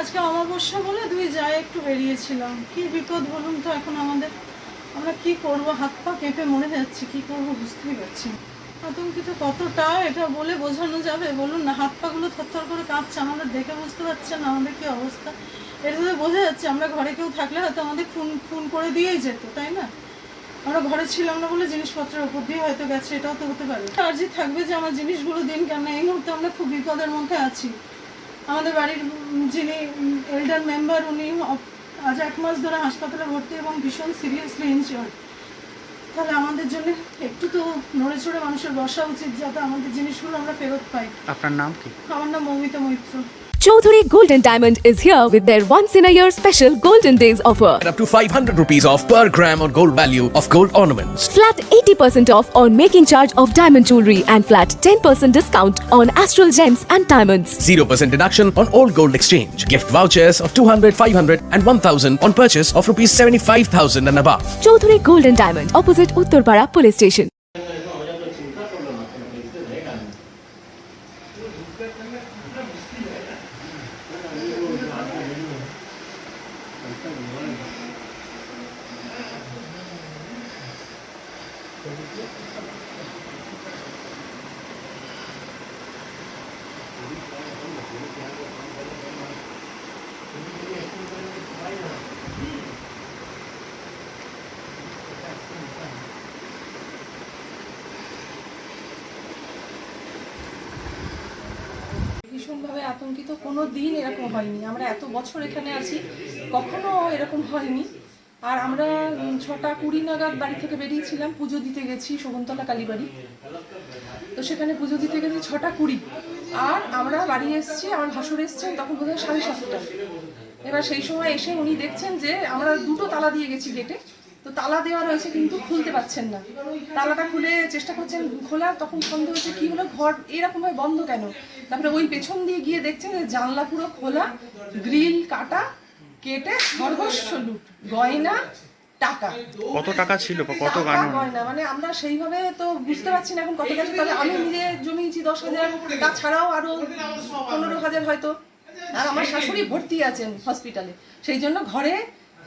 আজকে অমাবস্যা বলে দুই যায় একটু বেরিয়েছিলাম। কি বিপদ বলুন তো এখন আমাদের? আমরা কি করব? হাত পা কেঁপে মরে যাচ্ছি, কি করব বুঝতেই পারছি। আতঙ্কিত কতটা এটা বলে বোঝানো যাবে? বলুন না, হাত পাগুলো থরথর করে কাঁপছে, আমাদের দেখে বুঝতে পারছেন আমাদের কি অবস্থা। এটা তো বোঝা যাচ্ছে, আমরা ঘরে কেউ থাকলে হয়তো আমাদের ফোন ফোন করে দিয়েই যেত, তাই না? আমরা ঘরে ছিলাম না বলে জিনিসপত্রের উপর দিয়ে হয়তো গেছে, এটাও তো হতে পারে। আর্জি থাকবে যে আমার জিনিসগুলো দিন কেন? এই মুহূর্তে আমরা খুব বিপদের মধ্যে আছি। আমাদের বাড়ির যিনি এল্ডার মেম্বার উনি আজ এক মাস ধরে হাসপাতালে ভর্তি এবং ভীষণ সিরিয়াসলি ইনজিওর্ড তাহলে আমাদের জন্য একটু তো নড়ে চড়ে মানুষের বসা উচিত যাতে আমাদের জিনিসগুলো আমরা ফেরত পাই। আপনার নাম কি? আমার নাম Moumita Maitra. Chaudhary Golden Diamond is here with their once in a year special Golden Days offer. and up to 500 rupees off per gram on gold value of gold ornaments. Flat 80% off on making charge of diamond jewelry and flat 10% discount on astral gems and diamonds. 0% deduction on all gold exchange. Gift vouchers of 200, 500 and 1000 on purchase of rupees 75,000 and above. Chaudhary Golden Diamond opposite Uttarpara Police Station. ভীষণভাবে আতঙ্কিত কোনো দিন এরকম হয়নি। আমরা এত বছর এখানে আছি, কখনো এরকম হয়নি। আর আমরা ছটা কুড়ি নাগাদ বাড়ি থেকে বেরিয়েছিলাম, পুজো দিতে গেছি শকুন্তলা কালীবাড়ি। তো সেখানে পুজো দিতে গেছি ছটা কুড়ি। আর আমরা বাড়ি এসেছি, আমার ভাসুর এসছেন তখন বোধ হয় সাড়ে সাতটা। এবার সেই সময় এসে উনি দেখছেন যে আমরা দুটো তালা দিয়ে গেছি গেটে। তো তালা দেওয়া রয়েছে কিন্তু খুলতে পারছেন না। তালাটা খুলে চেষ্টা করছেন খোলা তখন সন্দেহ হচ্ছে কি হলো ঘর এরকম ভাবে বন্ধ কেন? তারপরে ওই পেছন দিয়ে গিয়ে দেখছেন যে জানলা পুরো খোলা গ্রিল কাটা কেটে সর্বস্ব লুট গয়না টাকা। কত টাকা ছিল কত গয়না মানে আমরা সেইভাবে তো বুঝতে পারছি না এখন কত গেছে তবে আমি নিজে জমিয়েছি দশ হাজার তাছাড়াও আরও পনেরো হাজার হয়তো। আর আমার শাশুড়ি ভর্তি আছেন হসপিটালে সেই জন্য ঘরে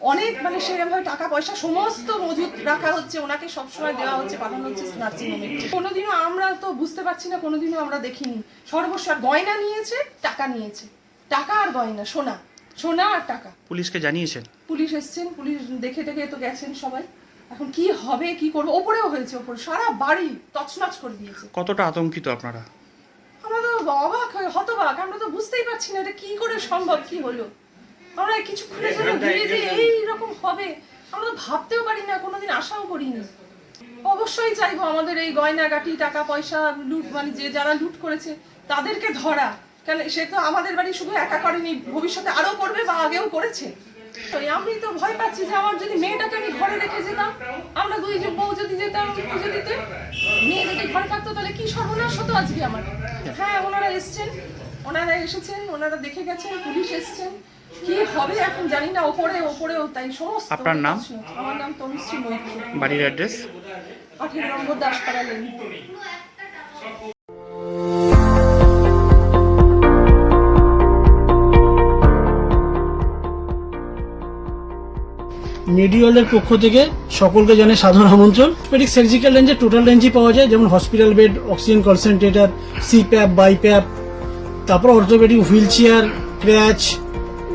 অনেক মানে সেরকমভাবে টাকা পয়সা সমস্ত মজুত রাখা হচ্ছে ওনাকে সবসময় দেওয়া হচ্ছে পাঠানো হচ্ছে নার্সিংহোমে কোনোদিনও আমরা তো বুঝতে পারছি না কোনোদিনও আমরা দেখিনি। সর্বস্ব গয়না নিয়েছে টাকা নিয়েছে। টাকা আর গয়না সোনা। সোনা আর টাকা। পুলিশকে জানিয়েছেন? পুলিশ এসছেন পুলিশ দেখে টেকে তো গেছেন সবাই। এখন কি হবে কি করব? ওপরেও হয়েছে ওপরে। সারা বাড়ি তছনছ করে দিয়েছে। কতটা আতঙ্কিত আপনারা? আমরা তো অবাক হয়ে হতবাক। আমরা তো বুঝতেই পারছি না এটা কি করে সম্ভব কি হলো? আমরা কিছুক্ষণের জন্য ধীরে যে এইরকম হবে আমরা তো ভাবতেও পারি না কোনোদিন আশাও করিনি। অবশ্যই চাইব আমাদের এই গয়নাগাটি টাকা পয়সা লুট মানে যে যারা লুট করেছে তাদেরকে ধরা। কেন সে তো আমাদের বাড়ি শুধু একা করেনি ভবিষ্যতে আরও করবে বা আগেও করেছে। তো আমি তো ভয় পাচ্ছি যে আমার যদি মেয়েটাকে আমি ঘরে রেখে যেতাম আমরা দুই বউ যদি যেতাম পুজো দিতে মেয়ে যদি ঘরে থাকতো তাহলে কি সর্বনাশ হতো আজকে আমার? হ্যাঁ ওনারা এসছেন ওনারা এসেছেন ওনারা দেখে গেছেন পুলিশ এসছেন কি হবে এখন জানি না ওপরে ওপরেও তাই সমস্ত আপনার নাম? আমার নাম তনুশ্রী মৈত্র। বাড়ির অ্যাড্রেস? আঠেরো নম্বর দাসপাড়া লেন। মেডিওয়ালের পক্ষ থেকে সকলকে জানে সাধারণ আমন্ত্রণ। পেডিক সার্জিক্যাল রেঞ্জে টোটাল রেঞ্জই পাওয়া যায় যেমন hospital bed oxygen concentrator CPAP BiPAP তারপর orthopedic wheelchair crutch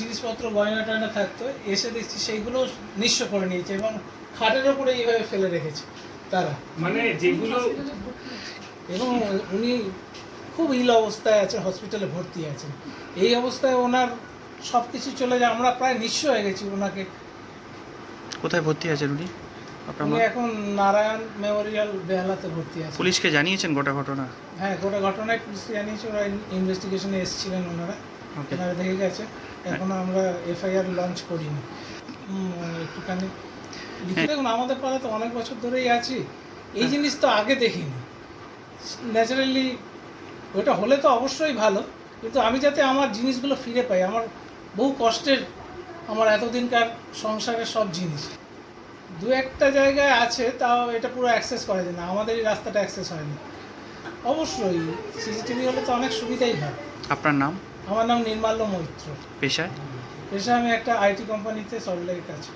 জিনিসপত্র গয়না টয়না থাকতো এসে দেখছি সেইগুলো নিঃস্ব করে নিয়েছে এবং খাটের ওপরে এইভাবে ফেলে রেখেছে তারা। মানে যেগুলো এবং উনি খুব ইল অবস্থায় আছেন হসপিটালে ভর্তি আছেন। এই অবস্থায় ওনার সব কিছু চলে যায় আমরা প্রায় নিঃস্ব হয়ে গেছি ওনাকে। কোথায় ভর্তি আছেন উনি? উনি এখন নারায়ণ মেমোরিয়াল বেহালাতে ভর্তি আছেন। পুলিশকে জানিয়েছেন গোটা ঘটনা? হ্যাঁ গোটা ঘটনায় পুলিশ জানিয়েছে ওরা ইনভেস্টিগেশনে এসেছিলেন ওনারা। ওনারা দেখে গেছে। এখনও আমরা এফআইআর লঞ্চ করিনি। একটুখানি লিখে দেখুন আমাদের পাড়া তো অনেক বছর ধরেই আছি। এই জিনিস তো আগে দেখিনি। ন্যাচারালি ওটা হলে তো অবশ্যই ভালো কিন্তু আমি যাতে আমার জিনিসগুলো ফিরে পাই আমার বহু কষ্টের আমার এতদিনকার সংসারের সব জিনিস। দু একটা জায়গায় আছে তাও এটা পুরো অ্যাক্সেস করা যায় না। আমাদের এই রাস্তাটা অ্যাক্সেস হয় না। অবশ্যই সিসিটিভি হলে তো অনেক সুবিধাই হয়। আপনার নাম? আমার নাম নির্মাল্য মৈত্র। পেশায়? পেশা আমি একটা আইটি কোম্পানিতে সল্টলেকের কাছে